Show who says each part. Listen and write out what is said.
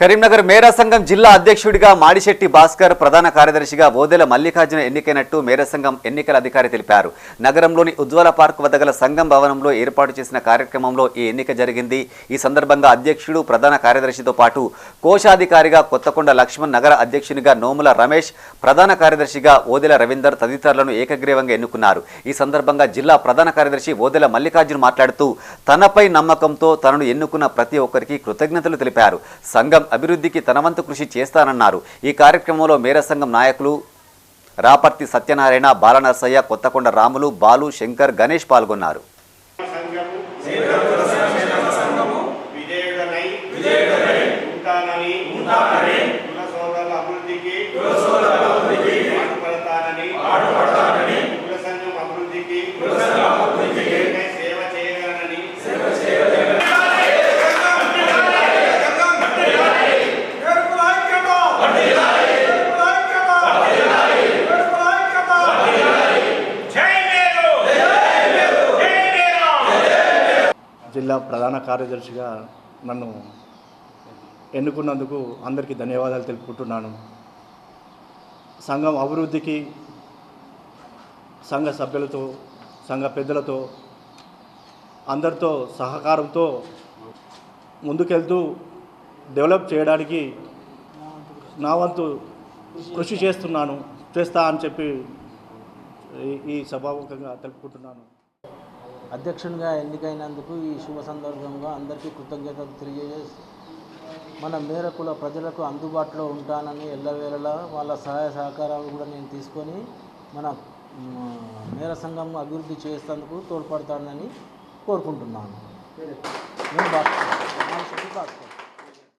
Speaker 1: కరీంనగర్ మేరా సంఘం జిల్లా అధ్యక్షుడిగా మాడిశెట్టి భాస్కర్ ప్రధాన కార్యదర్శిగా ఓదెల మల్లికార్జున ఎన్నికైనట్టు మేరా సంఘం ఎన్నికల అధికారి తెలిపారు. నగరంలోని ఉజ్వల పార్క్ వద్ద గల సంఘం భవనంలో ఏర్పాటు చేసిన కార్యక్రమంలో ఈ ఎన్నిక జరిగింది. ఈ సందర్భంగా అధ్యక్షుడు ప్రధాన కార్యదర్శితో పాటు కోశాధికారిగా కొత్తకొండ లక్ష్మణ్ నగర అధ్యక్షునిగా నోముల రమేష్ ప్రధాన కార్యదర్శిగా ఓదెల రవీందర్ తదితరులను ఏకగ్రీవంగా ఎన్నుకున్నారు. ఈ సందర్భంగా జిల్లా ప్రధాన కార్యదర్శి ఓదెల మల్లికార్జున్ మాట్లాడుతూ తనపై నమ్మకంతో తనను ఎన్నుకున్న ప్రతి ఒక్కరికి కృతజ్ఞతలు తెలిపారు. సంఘం అభివృద్ధికి తనవంతు కృషి చేస్తానన్నారు. ఈ కార్యక్రమంలో మేర సంఘం నాయకులు రాపర్తి సత్యనారాయణ బాలనర్సయ్య కొత్తకొండ రాములు బాలు శంకర్ గణేష్ పాల్గొన్నారు.
Speaker 2: ఉంటానని
Speaker 3: జిల్లా ప్రధాన కార్యదర్శిగా నన్ను ఎన్నుకున్నందుకు అందరికీ ధన్యవాదాలు తెలుపుకుంటున్నాను. సంఘం అభివృద్ధికి సంఘ సభ్యులతో సంఘ పెద్దలతో అందరితో సహకారంతో ముందుకెళ్తూ డెవలప్ చేయడానికి నా వంతు కృషి చేస్తున్నాను చేస్తా అని చెప్పి ఈ- సభాముఖంగా తెలుపుకుంటున్నాను.
Speaker 4: అధ్యక్షునిగా ఎన్నికైనందుకు ఈ శుభ సందర్భంగా అందరికీ కృతజ్ఞతలు తెలియజేస్తూ మన మేరకుల ప్రజలకు అందుబాటులో ఉంటానని ఎల్లవేళలా వాళ్ళ సహాయ సహకారాలు కూడా నేను తీసుకొని మన మేర సంఘం అభివృద్ధి చేసేందుకు తోడ్పడతానని కోరుకుంటున్నాను నేను భాస్కర్.